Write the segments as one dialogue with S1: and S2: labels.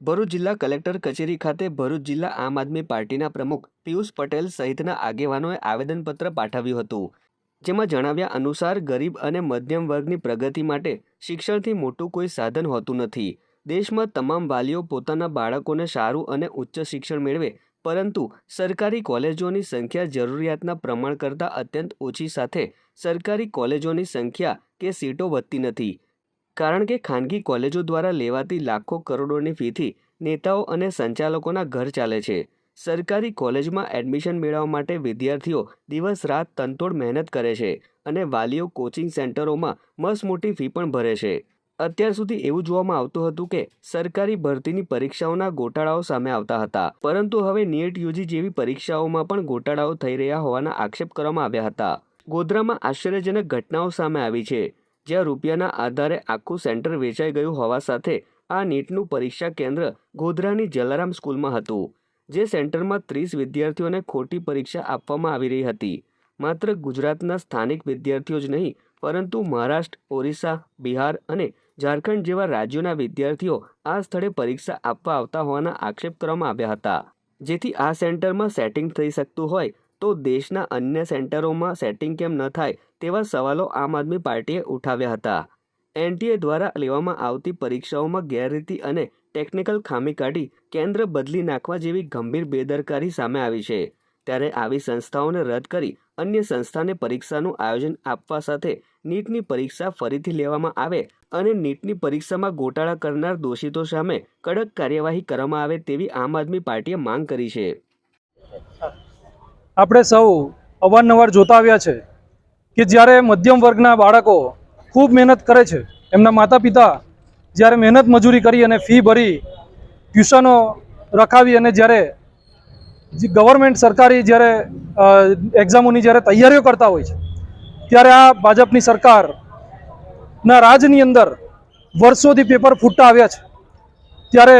S1: ભરૂચ જિલ્લા કલેક્ટર કચેરી ખાતે ભરૂચ જિલ્લા આમ આદમી પાર્ટીના પ્રમુખ પિયુષ પટેલ સહિતના આગેવાનોએ આવેદનપત્ર પાઠવ્યું હતું. જેમાં જણાવ્યા અનુસાર, ગરીબ અને મધ્યમ વર્ગની પ્રગતિ માટે શિક્ષણથી મોટું કોઈ સાધન હોતું નથી. દેશમાં તમામ વાલીઓ પોતાના બાળકોને સારું અને ઉચ્ચ શિક્ષણ મેળવે, પરંતુ સરકારી કોલેજોની સંખ્યા જરૂરિયાતના પ્રમાણ કરતાં અત્યંત ઓછી સાથે સરકારી કોલેજોની સંખ્યા કે સીટો વધતી નથી. કારણ કે ખાનગી કોલેજો દ્વારા લેવાતી લાખો કરોડોની ફીથી નેતાઓ અને સંચાલકોના ઘર ચાલે છે. સરકારી કોલેજમાં એડમિશન મેળવવા માટે વિદ્યાર્થીઓ દિવસ રાત તનતોડ મહેનત કરે છે અને વાલીઓ કોચિંગ સેન્ટરોમાં મસમોટી ફી પણ ભરે છે. અત્યાર સુધી એવું જોવામાં આવતું હતું કે સરકારી ભરતીની પરીક્ષાઓના ગોટાળાઓ સામે આવતા હતા, પરંતુ હવે નીટ યુજી જેવી પરીક્ષાઓમાં પણ ગોટાળાઓ થઈ રહ્યા હોવાના આક્ષેપ કરવામાં આવ્યા હતા. ગોધરામાં આશ્ચર્યજનક ઘટનાઓ સામે આવી છે. જ્યાં રૂપિયાના આધારે આખું સેન્ટર વેચાઈ ગયું હોવા સાથે આ નીટનું પરીક્ષા કેન્દ્ર ગોધરાની જલારામ સ્કૂલમાં હતું, જે સેન્ટરમાં ત્રીસ વિદ્યાર્થીઓને ખોટી પરીક્ષા આપવામાં આવી રહી હતી. માત્ર ગુજરાતના સ્થાનિક વિદ્યાર્થીઓ જ નહીં, પરંતુ મહારાષ્ટ્ર, ઓરિસ્સા, બિહાર અને ઝારખંડ જેવા રાજ્યોના વિદ્યાર્થીઓ આ સ્થળે પરીક્ષા આપવા આવતા હોવાના આક્ષેપ કરવામાં આવ્યા હતા. જેથી આ સેન્ટરમાં સેટિંગ થઈ શકતું હોય તો દેશના અન્ય સેન્ટરોમાં સેટિંગ કેમ ન થાય તેવા સવાલો આમ આદમી પાર્ટીએ ઉઠાવ્યા હતા. એનટીએ દ્વારા લેવામાં આવતી પરીક્ષાઓમાં ગેરરીતિ અને ટેકનિકલ ખામી કાઢી કેન્દ્ર બદલી નાખવા જેવી ગંભીર બેદરકારી સામે આવી છે. ત્યારે આવી સંસ્થાઓને રદ કરી અન્ય સંસ્થાને પરીક્ષાનું આયોજન આપવા સાથે નીટની પરીક્ષા ફરીથી લેવામાં આવે અને નીટની પરીક્ષામાં ગોટાળા કરનાર દોષિતો સામે કડક કાર્યવાહી કરવામાં આવે તેવી આમ આદમી પાર્ટીએ માંગ કરી છે.
S2: આપણે સૌ અવારનવાર જોતા આવ્યા છે કે જ્યારે મધ્યમ વર્ગના બાળકો ખૂબ મહેનત કરે છે, એમના માતા પિતા જ્યારે મહેનત મજૂરી કરી અને ફી ભરી, ટ્યુશનો રખાવી અને જ્યારે ગવર્મેન્ટ સરકારી જ્યારે એક્ઝામોની જ્યારે તૈયારીઓ કરતા હોય છે, ત્યારે આ ભાજપની સરકારના રાજની અંદર વર્ષોથી પેપર ફૂટતા આવ્યા છે. ત્યારે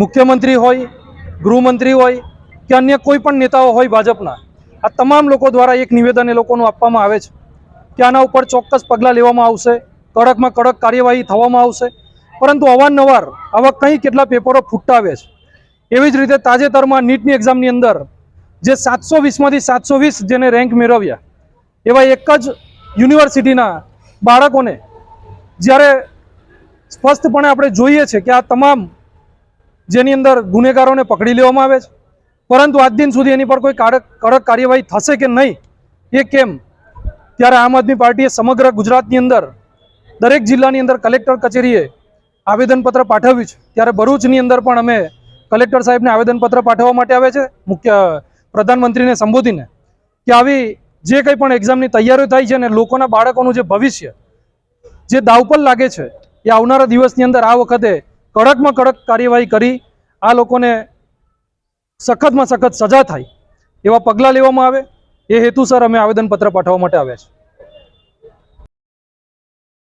S2: મુખ્યમંત્રી હોય, ગૃહમંત્રી હોય કે અન્ય કોઈ પણ નેતાઓ હોય ભાજપના, આ તમામ લોકો દ્વારા એક નિવેદન એ લોકોનું આપવામાં આવે છે કે આના ઉપર ચોક્કસ પગલાં લેવામાં આવશે, કડકમાં કડક કાર્યવાહી થવામાં આવશે, પરંતુ અવારનવાર આવા કંઈ કેટલા પેપરો ફૂટતા આવે છે. એવી જ રીતે તાજેતરમાં નીટની એક્ઝામની અંદર જે સાતસો વીસમાંથી સાતસો વીસ જેને રેન્ક મેળવ્યા, એવા એક જ યુનિવર્સિટીના બાળકોને જ્યારે સ્પષ્ટપણે આપણે જોઈએ છે કે આ તમામ જેની અંદર ગુનેગારોને પકડી લેવામાં આવે છે પરંતુ આજ દિન સુધી એની પર કોઈ કડક કાર્યવાહી થશે કે નહીં, એ કેમ? ત્યારે આમ આદમી પાર્ટીએ સમગ્ર ગુજરાતની અંદર, દરેક જિલ્લાની અંદર કલેક્ટર કચેરીએ આવેદનપત્ર પાઠવ્યું છે. ત્યારે ભરૂચની અંદર પણ અમે કલેક્ટર સાહેબને આવેદનપત્ર પાઠવવા માટે આવે છે, મુખ્ય, પ્રધાનમંત્રીને સંબોધીને, કે આવી જે કંઈ પણ એક્ઝામની તૈયારીઓ થાય છે અને લોકોના બાળકોનું જે ભવિષ્ય, જે દાવ પર લાગે છે, એ આવનારા દિવસની અંદર આ વખતે કડકમાં કડક કાર્યવાહી કરી, આ લોકોને સખતમાં સખત સજા થાય એવા પગલાં લેવામાં આવે. એ હેતુસર અમે આવેદનપત્ર પાઠવવા માટે આવ્યા છે